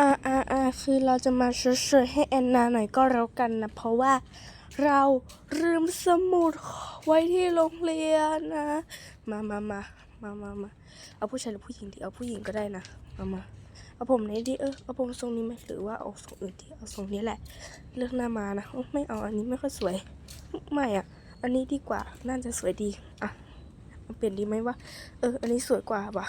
อ่าอ่าอ่าคือเราจะมาเฉยให้แอนนาหน่อยก็แล้วกันนะ เพราะว่าเราลืมสมุดไว้ที่โรงเรียนนะ มามามามามามาเอาผู้ชายหรือผู้หญิงดีเอาผู้หญิงก็ได้นะ มามาเอาผมไหนดีเออเอาผมทรงนี้ไหมหรือว่าเอาทรงอื่นดีเอาทรงนี้แหละ เลือกหน้ามานะไม่เอาอันนี้ไม่ค่อยสวย ไม่อะ อันนี้ดีกว่าน่าจะสวยดีอะเอาเปลี่ยนดีไหมวะเออ อันนี้สวยกว่าว่ะ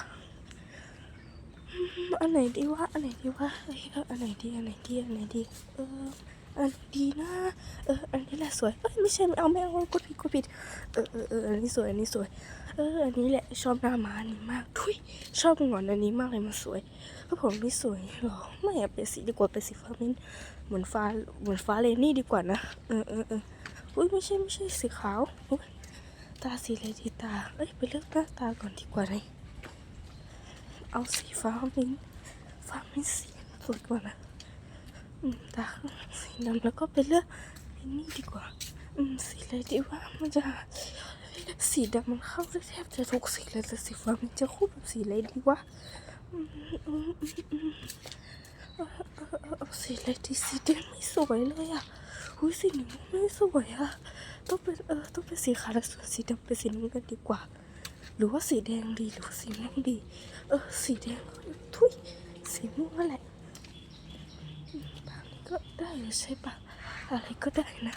อันไหนดีวะอันไหนดีวะเอ้ยอันไหนดีอันไหนดีอันไหนดีเอออันดีนะเอออันนี้แหละสวยเอ้ยไม่ใช่ไม่เอาไม่เอากดผิดกดผิดเออเออเอออันนี้สวยอันนี้สวยเอออันนี้แหละชอบหน้าม้านี้มากทุยชอบหงอนอันนี้มากเลยมันสวยก็ผมไม่สวยหรอไม่อะเป็นสีดีกว่าเป็นสีฟ้ามินเหมือนฟ้าเหมือนฟ้าเลนี่ดีกว่านะเออเออเอออุ้ยไม่ใช่ไม่ใช่สีขาวอุ๊ยตาสีอะไรดีตาเอ้ยไปเลือกหน้าตาก่อนดีกว่าเลย เอาสีฟ้ามิ้นฟ้ามิ้นสีสวยกว่านะอืมตาสีดำแล้วก็ไปเลือกอ้นี่ดีกว่า อืมสีอะไรดีวะมันจะสีดำมันเข้าได้แทบจะทุกสีเลยแต่สีฟ้ามันจะคู่กับสีอะไรดีวะอืมอืมอืมเอาสีอะไรดีสีแดงไม่สวยเลยอะอุ้ยสีนี้ไม่สวยอะต้องเป็นเออต้องเป็นสีขาวและส่วนสีดำเป็นสีน้ำเงินดีกว่า หรือว่าสีแดงดี หรือสีม่วงดี เออ สีแดงทุยสีม่วงแหละบบนี้ก็ได้ใช่ปะอะไรก็ได้นะ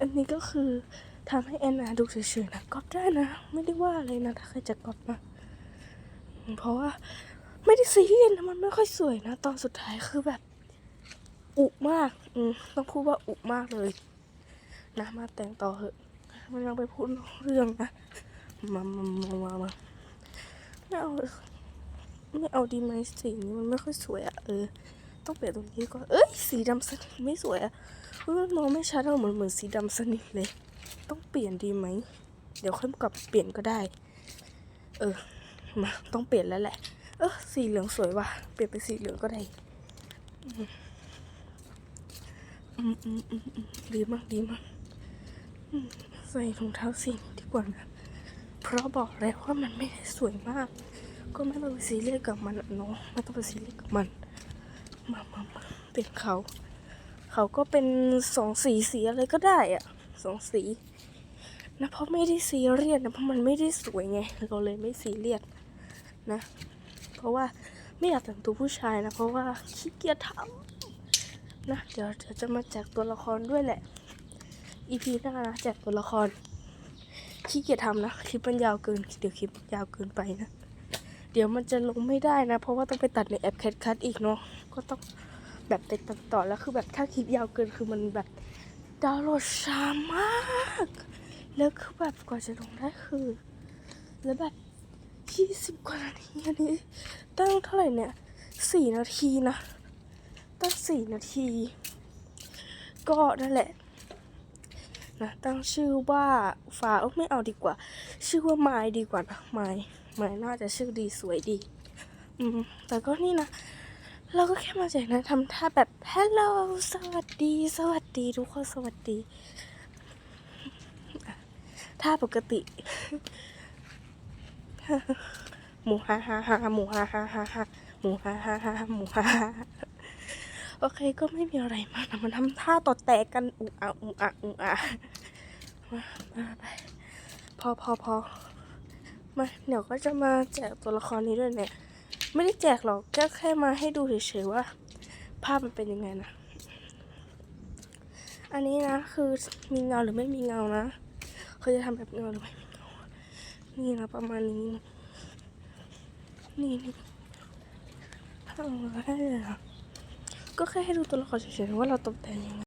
อันนี้ก็คือทำให้แอนนาดูเฉยๆนะก๊อปได้นะ ไม่ได้ว่าอะไรนะถ้าใครจะก๊อปนะเพราะว่าไม่ได้ซีเรียสนะมันไม่ค่อยสวยนะ ตอนสุดท้ายคือแบบ อุมาก อืต้องพูดว่าอุมากเลย นะมาแต่งต่อเหอะมันยังไปพูดเรื่องนะมามามามามาไม่เอาไม่เอาดีไหมสีนี้มันไม่ค่อยสวยอะเออ ต้องเปลี่ยนตรงนี้ก่อนเอ้ยสีดำสนิทไม่สวยอะมันมองไม่ชัดอะเหมือนเหมือนสีดำสนิทเลย ต้องเปลี่ยนดีไหมเดี๋ยวค่อยกลับเปลี่ยนก็ได้ เออ มาต้องเปลี่ยนแล้วแหละ เออสีเหลืองสวยว่ะ เปลี่ยนเป็นสีเหลืองก็ได้อืมอืมอืมอืมดีมากดีมาก ใส่รองเท้าสีนี้ดีกว่านะเพราะบอกแล้วว่ามันไม่ได้สวยมาก ก็ไม่ต้องไปซีเรียสกับมันอะเนาะไม่ต้องไปซีเรียสกับมัน มามามาเปลี่ยนเขา เขาก็เป็นสองสีสีอะไรก็ได้อะสองสีนะเพราะไม่ได้ซีเรียสนะเพราะมันไม่ได้สวยไงเราเลยไม่ซีเรียสนะ เพราะว่าไม่อยากแต่งตัวผู้ชายนะ เพราะว่าขี้เกียจทำนะเดี๋ยวเดี๋ยวจะมาแจกตัวละครด้วยแหละ อีพีหน้านะแจกตัวละครขี้เกียจทำนะคลิปมันยาวเกินเดี๋ยวคลิปยาวเกินไปนะเดี๋ยวมันจะลงไม่ได้นะ เพราะว่าต้องไปตัดในแอปแคทคัทอีกเนาะก็ต้องแบบไปตัดต่อแล้วคือแบบถ้าคลิปยาวเกินคือมันแบบดาวน์โหลดช้ามากแล้วคือแบบกว่าจะลงได้คือ แล้วแบบยี่สิบกว่านาทีอันนี้ตั้งเท่าไหร่เนี่ยสี่นาทีนะตั้งสี่นาที ก็นั่นแหละ นะตั้งชื่อว่าฟ้าเอ้ยไม่เอาดีกว่า ชื่อว่าไม้ดีกว่านะไม้ไม้น่าจะชื่อดีสวยดี อืมแต่ก็นี่นะ เราก็แค่มาจากนั้นทำท่าแบบฮัลโหลสวัสดี สวัสดีทุกคนสวัสดีท่าปกติหมูฮ่าฮ่าฮ่าหมูฮ่าฮ่าฮ่าฮ่าหมูฮ่าฮ่าฮ่าหมู่ฮ่าฮ่า โอเคก็ไม่มีอะไรมากนะมันทำท่าต่อแตกกันอุอะอุอะอุอะมามาไปพอพอพอมาเดี๋ยวก็จะมาแจกตัวละครนี้ด้วยเนี่ย ไม่ได้แจกหรอกแค่แค่มาให้ดูเฉยๆว่า ภาพมันเป็นยังไงนะ อันนี้นะคือมีเงาหรือไม่มีเงานะเขาจะทำแบบเงาหรือไม่มีเงานี่นะประมาณนี้นี่นี่อาให้เลยอะ ก็แค่ให้ดู